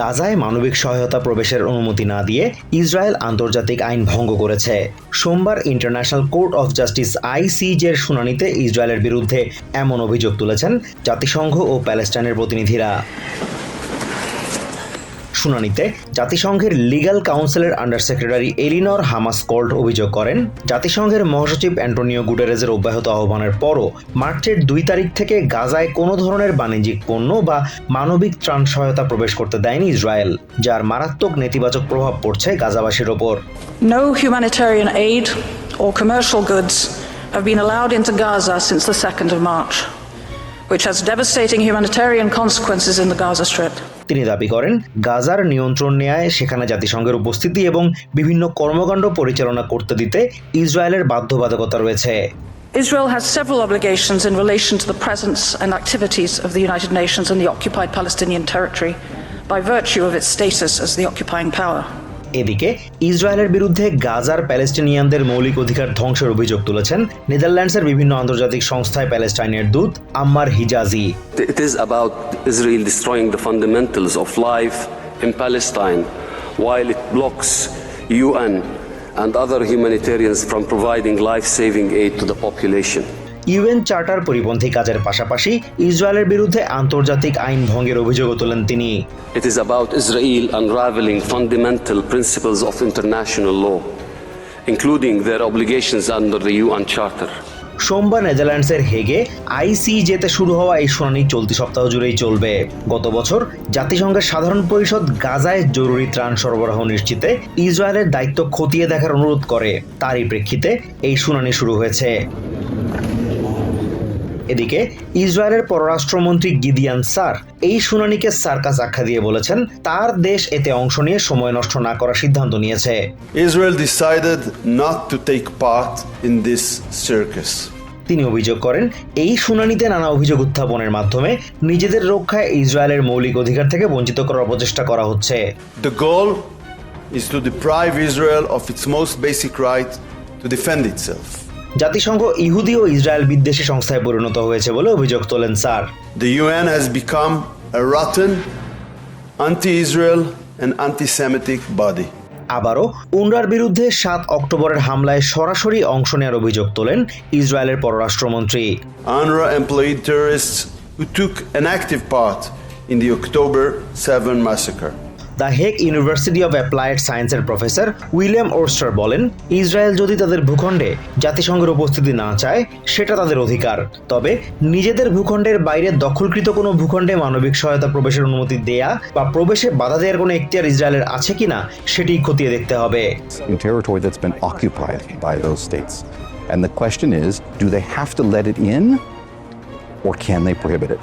গাজায় মানবিক সহায়তা প্রবেশের অনুমতি না দিয়ে ইসরায়েল আন্তর্জাতিক আইন ভঙ্গ করেছে। সোমবার ইন্টারন্যাশনাল কোর্ট অফ জাস্টিস আইসিজের শুনানিতে ইসরায়েলের বিরুদ্ধে এমন অভিযোগ তুলেছেন জাতিসংঘ ও প্যালেস্টাইনের প্রতিনিধিরা। শুনানিতে জাতিসংঘের লিগ্যাল কাউন্সিলের আন্ডার সেক্রেটারি এলিনর হামাসকল্ট অভিযোগ করেন জাতিসংঘের মহাসচিব অ্যান্টোনিও গুটেরেজের অব্যাহত আহ্বানের পরও মার্চের দুই তারিখ থেকে গাজায় কোনো ধরনের বাণিজ্যিক পণ্য বা মানবিক ত্রাণ সহায়তা প্রবেশ করতে দেয়নি ইসরায়েল যার মারাত্মক নেতিবাচক প্রভাব পড়ছে গাজাবাসীর ওপর No humanitarian aid or commercial goods have been allowed into Gaza since the 2nd of March, which has devastating humanitarian consequences in the Gaza Strip. তিনি দাবি করেন গাজার নিয়ন্ত্রণ নেয় সেখানে জাতিসংঘের উপস্থিতি এবং বিভিন্ন কর্মকাণ্ড পরিচালনা করতে দিতে ইসরায়েলের বাধ্যবাধকতা রয়েছে Israel has several obligations in relation to the presence and activities of the United Nations in the occupied Palestinian territory by virtue of its status as the occupying power. এদিকে ইসরায়েলের বিরুদ্ধে গাজার প্যালেস্টিনিয়ানদের মৌলিক অধিকার ধ্বংসের অভিযোগ তুলেছেন নেদারল্যান্ডসের বিভিন্ন আন্তর্জাতিক সংস্থায় প্যালেস্টাইনের দূত Ammar Hijazi. It is about Israel destroying the fundamentals of life in Palestine while it blocks UN and other humanitarians from life saving aid to the population UN charter পরিপন্থী কাজের পাশাপাশি ইসরায়েলের বিরুদ্ধে আন্তর্জাতিক আইন ভঙ্গের অভিযোগও তোলেন তিনি। It is about Israel unraveling fundamental principles of international law, including their obligations under the UN Charter. সোমবার নেদারল্যান্ডসের হেগে আইসিজেতে শুরু হওয়া এই শুনানি চলতি সপ্তাহ জুড়েই চলবে। গত বছর জাতিসংঘের সাধারণ পরিষদ গাজায় জরুরি ত্রাণ সরবরাহ নিশ্চিতে ইসরায়েলের দায়িত্ব খতিয়ে দেখার অনুরোধ করে। তারই প্রেক্ষিতে এই শুনানি শুরু হয়েছে। এদিকে ইসরায়েলের পররাষ্ট্রমন্ত্রী গিদিয়ান সার এই শুনানিকে সার্কাস আখ্যা দিয়ে বলেছেন তার দেশ এতে অংশ নিয়ে সময় নষ্ট না করার সিদ্ধান্ত নিয়েছে Israel decided not to take part in this circus. তিনি অভিযোগ করেন এই শুনানিতে নানা অভিযোগ উত্থাপনের মাধ্যমে নিজেদের রক্ষায় ইসরায়েলের মৌলিক অধিকার থেকে বঞ্চিত করার প্রচেষ্টা করা হচ্ছে The goal is to deprive Israel of its most basic right to defend itself. জাতিসংঘ ইহুদি ও ইসরায়েল বিদ্বেষী সংস্থায় পরিণত হয়েছে বলে অভিযোগ তোলেন sir. The UN has become rotten anti Israel and anti semitic body আবারও উনরার বিরুদ্ধে সাত অক্টোবরের হামলায় সরাসরি অংশ নেওয়ার অভিযোগ তোলেন ইসরায়েলের পররাষ্ট্রমন্ত্রী। আনরা employee took an active part in the October seven massacre the Hague University of Applied সায়েন্সের প্রফেসর উইলিয়াম ওরস্টার বলেন, ইসরায়েল যদি তাদের ভূখণ্ডে জাতিসংঘের উপস্থিতি না চায়, সেটা তাদের অধিকার তবে নিজেদের ভূখণ্ডের বাইরে দখলকৃত কোনো ভূখণ্ডে মানবিক সহায়তা প্রবেশের অনুমতি দেয়া বা প্রবেশে বাধা দেওয়ার কোনো এখতিয়ার ইসরায়েলের আছে কিনা, সেটি খতিয়ে দেখতে হবে. And the question is, do they have to let it in, or can they prohibit it?